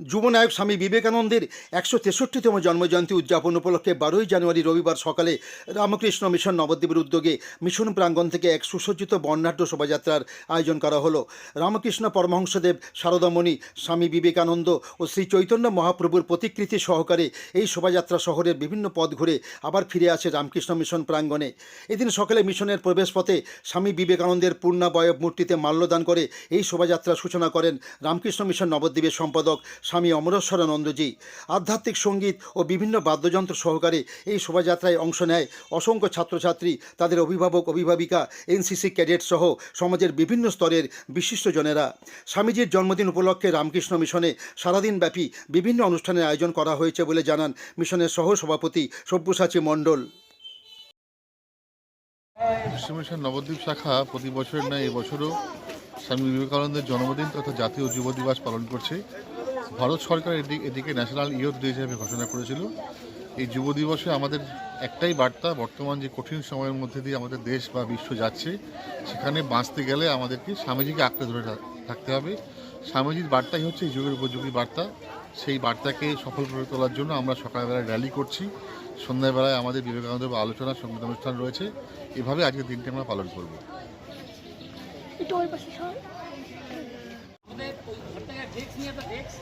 যুবনায়ক স্বামী বিবেকানন্দের একশো তেষট্টিতম জন্মজয়ন্তী উদযাপন উপলক্ষে বারোই জানুয়ারি রবিবার সকালে রামকৃষ্ণ মিশন নবদ্বীপের উদ্যোগে মিশন প্রাঙ্গণ থেকে এক সুসজ্জিত বর্ণাঢ্য শোভাযাত্রার আয়োজন করা হলো। রামকৃষ্ণ পরমহংসদেব, শারদামণি, স্বামী বিবেকানন্দ ও শ্রী চৈতন্য মহাপ্রভুর প্রতিকৃতি সহকারে এই শোভাযাত্রা শহরের বিভিন্ন পথ ঘুরে আবার ফিরে আসে রামকৃষ্ণ মিশন প্রাঙ্গণে। এদিন সকালে মিশনের প্রবেশপথে স্বামী বিবেকানন্দের পূর্ণাবয়ব মূর্তিতে মাল্যদান করে এই শোভাযাত্রার সূচনা করেন রামকৃষ্ণ মিশন নবদ্বীপের সম্পাদক স্বামী অমরেশ্বরানন্দজি আধ্যাত্মিক সংগীত ও বিভিন্ন বাদ্যযন্ত্র সহকারে এই শোভাযাত্রায় অংশ নেয় অসংখ্য ছাত্রছাত্রী, তাদের অভিভাবক, অভিভাবিকা, এনসিসি ক্যাডেট সহ সমাজের বিভিন্ন স্তরের বিশিষ্টজনেরা স্বামীজির জন্মদিন উপলক্ষে রামকৃষ্ণ মিশনে সারাদিনব্যাপী বিভিন্ন অনুষ্ঠানের আয়োজন করা হয়েছে বলে জানান মিশনের সহ সভাপতি সব্যসাচী মণ্ডল। বিশ্বমিশন নবদ্বীপ শাখা প্রতি বছরের ন্যায় এবছরও স্বামী বিবেকানন্দের জন্মদিন তথা জাতীয় যুব দিবস পালন করছে। ভারত সরকার এদিকে ন্যাশনাল ইয়থ ডে হিসেবে ঘোষণা করেছিল। এই যুব দিবসে আমাদের একটাই বার্তা, বর্তমান যে কঠিন সময়ের মধ্যে দিয়ে আমাদের দেশ বা বিশ্ব যাচ্ছে, সেখানে বাঁচতে গেলে আমাদেরকে স্বামীজিকে আঁকড়ে ধরে থাকতে হবে। স্বামীজির বার্তাই হচ্ছে এই যুগের উপযোগী বার্তা। সেই বার্তাকে সফল করে তোলার জন্য আমরা সকালবেলায় র্যালি করছি। সন্ধ্যাবেলায় আমাদের বিবেকানন্দ বা আলোচনা সংগীত অনুষ্ঠান রয়েছে। এভাবে আজকের দিনটি আমরা পালন করব। ডেস্ক নিয়ে তো ডেস্ক।